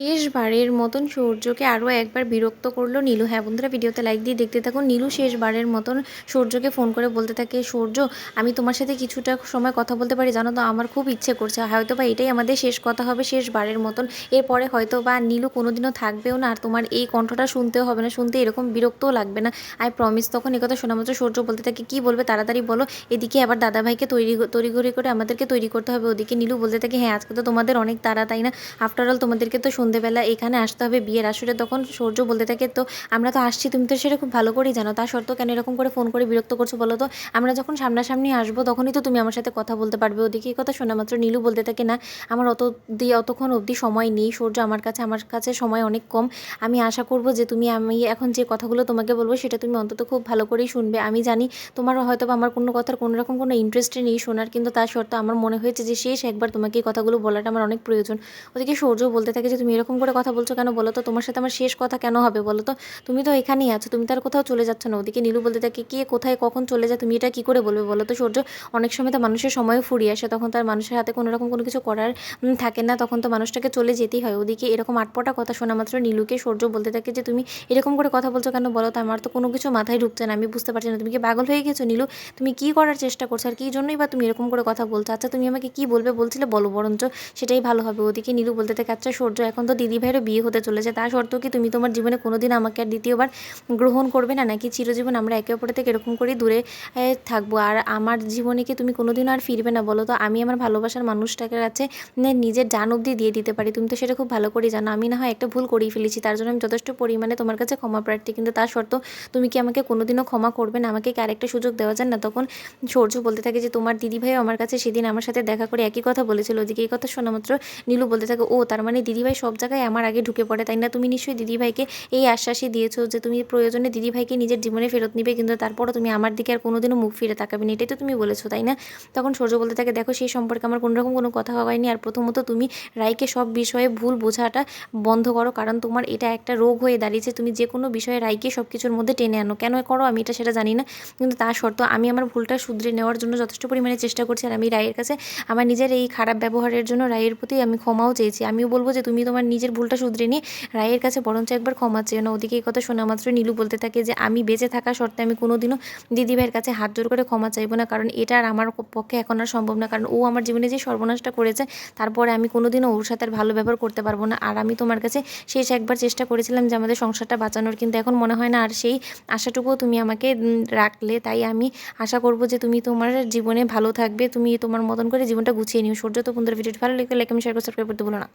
শেষবারের মতন সূর্যকে আরও একবার বিরক্ত করল নীলু। হ্যাঁ বন্ধুরা, ভিডিওতে লাইক দিয়ে দেখতে থাকুন। নীলু শেষবারের মতন সূর্যকে ফোন করে বলতে থাকে, সূর্য, আমি তোমার সাথে কিছুটা সময় কথা বলতে পারি? জানো তো, আমার খুব ইচ্ছে করছে। হয়তো বা এটাই আমাদের শেষ কথা হবে শেষবারের মতন। এরপরে হয়তো বা নীলু কোনোদিনও থাকবেও না, আর তোমার এই কণ্ঠটা শুনতেও হবে না। শুনতে এরকম বিরক্তও লাগবে না। আই প্রমিস তখন একথা শোনা মাত্র সূর্য বলতে থাকে, কী বলবে? তাড়াতাড়ি বলো। এদিকে আবার দাদাভাইকে তৈরি তড়িঘড়ি করে আমাদেরকে তৈরি করতে হবে। ওদিকে নীলু বলতে থাকে হ্যাঁ আজকে তো তোমাদের অনেক তাড়া, তাই না? আফটার অল তোমাদেরকে তো সন্ধেবেলা এখানে আসতে হবে, বিয়ের আসরে তখন সূর্য বলতে থাকে, তো আমরা তো আসছি, তুমি তো সেটা খুব ভালো করেই জানো, তা সত্ত্বেও কেন এরকম করে ফোন করে বিরক্ত করছ বলো তো? আমরা যখন সামনাসামনি আসব, তখনই তো তুমি আমার সাথে কথা বলতে পারবে, ওদিকে এই কথা শোনা মাত্র নীলু বলতে থাকে, না, আমার অত দিয়ে অতক্ষণ অবধি সময় নেই, সূর্য আমার কাছে আমার কাছে সময় অনেক কম, আমি আশা করব যে তুমি, আমি এখন যে কথাগুলো তোমাকে বলব, সেটা তুমি অন্তত খুব ভালো করেই শুনবে, আমি জানি তোমার হয়তো আমার কোনো কথার কোনো রকম কোনো ইন্টারেস্ট নেই শোনার, কিন্তু তা সত্ত্বেও আমার মনে হয়েছে যে শেষ একবার তোমাকে এই কথাগুলো বলাটা আমার অনেক প্রয়োজন। ওদিকে সূর্য বলতে থাকে যে, তুমি এরকম করে কথা বলছো কেন? বলো তো, তোমার সাথে আমার শেষ কথা কেন হবে বলো তো? তুমি তো এখানেই আছো, তুমি তার কোথাও চলে যাচ্ছ না। ওদিকে নীলু বলতে থাকে, কে কোথায়, কখন চলে যায়, তুমি এটা কী করে বলবে বলো তো? সূর্য অনেক সময় তো মানুষের সময়ও ফুরিয়ে আসে, তখন তার মানুষের হাতে কোনো রকম কোনো কিছু করার থাকে না, তখন তো মানুষটাকে চলে যেতেই হয়। ওদিকে এরকম আটপটা কথা শোনা মাত্র নীলুকে, সূর্য বলতে থাকে যে, তুমি এরকম করে কথা বলছো কেন বলো তো? আমার তো কোনো কিছু মাথায় ঢুকছে না, আমি বুঝতে পারছি না, তুমি কি পাগল হয়ে গেছো নীলু? তুমি কি করার চেষ্টা করছ? আর কী জন্যই বা তুমি এরকম করে কথা বলছো? আচ্ছা তুমি আমাকে কি বলবে বলছিলে বলো বরঞ্চ, সেটাই ভালো হবে। ওদিকে নীলু বলতে থাকে আচ্ছা সূর্য, এখন তো দিদি ভাইয়েরও বিয়ে হতে চলেছে। তা সত্ত্বেও কি তুমি তোমার জীবনে কোনোদিন আমাকে আর দ্বিতীয়বার গ্রহণ করবে না? নাকি চিরজীবন আমরা একে অপরের থেকে এরকম করেই দূরে থাকব? আর আমার জীবনে কি তুমি কোনোদিন আর ফিরবে না বলো তো? আমি আমার ভালোবাসার মানুষটাকে কাছে নিজের জান অবধি দিয়ে দিতে পারি। তুমি তো সেটা খুব ভালো করেই জানো। আমি না হয় একটা ভুল করেই ফেলেছি। তার জন্য আমি যথেষ্ট পরিমাণে তোমার কাছে ক্ষমা প্রার্থী। কিন্তু তা সত্ত্বেও তুমি কি আমাকে কোনোদিনও ক্ষমা করবে না? আমাকে কি আরেকটা সুযোগ দেওয়া যায় না? তখন সূর্য বলতে থাকে যে, তোমার দিদিভাই আমার কাছে সেদিন আমার সাথে দেখা করে একই কথা বলেছিল। ওদিকে এই কথা শোনা মাত্র নীলু বলতে থাকে, ও, তার মানে দিদিভাই সব জায়গায় আমার আগে ঢুকে পড়ে, তাই না? তুমি নিশ্চয়ই দিদিভাইকে এই আশ্বাসই দিয়েছ যে তুমি প্রয়োজনে দিদিভাইকে নিজের জীবনে ফেরত নিবে, কিন্তু তারপরও তুমি আমার দিকে আর কোনোদিনও মুখ ফিরে তাকাবে না। এটাই তো তুমি বলেছ, তাই না? তখন সূর্য বলতে থাকে, দেখো, সেই সম্পর্কে আমার কোনোরকম কোনো কথা হয়নি। আর প্রথমত তুমি রায়কে সব বিষয়ে ভুল বোঝাটা বন্ধ করো, কারণ তোমার এটা একটা রোগ হয়ে দাঁড়িয়েছে। তুমি যে কোনো বিষয়ে রায়কে সব কিছুর মধ্যে টেনে আনো। কেন করো? আমি এটা সেটা জানি না। কিন্তু তা সত্ত্বেও আমি আমার ভুলটা শুধরে নেওয়ার জন্য যথেষ্ট পরিমাণে চেষ্টা করছি। আর আমি রায়ের কাছে আমার নিজের এই খারাপ ব্যবহারের জন্য রায়ের প্রতি আমি ক্ষমাও চেয়েছি। আমিও বলব যে তুমি তোমার নিজের ভুলটা শুধরে নিয়ে রায়ের কাছে বরঞ্চ একবার ক্ষমা চেয়েও না ওদিকে এই কথা শোনা মাত্র নীলু বলতে থাকে যে, আমি বেঁচে থাকা সত্ত্বে আমি কোনোদিনও দিদিভাইয়ের কাছে হাত জোর করে ক্ষমা চাইব না। কারণ এটা আর আমার পক্ষে এখন আর সম্ভব না। কারণ ও আমার জীবনে যে সর্বনাশটা করেছে, তারপরে আমি কোনোদিনও ওর সাথে আর ভালো ব্যবহার করতে পারব না। আর আমি তোমার কাছে শেষ একবার চেষ্টা করেছিলাম যে, আমাদের সংসারটা বাঁচানোর। কিন্তু এখন মনে হয় না। আর সেই আশাটুকুও তুমি আমাকে রাখলে। তাই আমি আশা করব যে, তুমি তোমার জীবনে ভালো থাকবে। তুমি তোমার মতন করে জীবনটা গুছিয়ে নিও। সূর্য তো বন্ধুরা ভিডিওটি ভালো লেগে লাইক আমি শেয়ার করে সাবস্ক্রাইব করতে ভুলো না।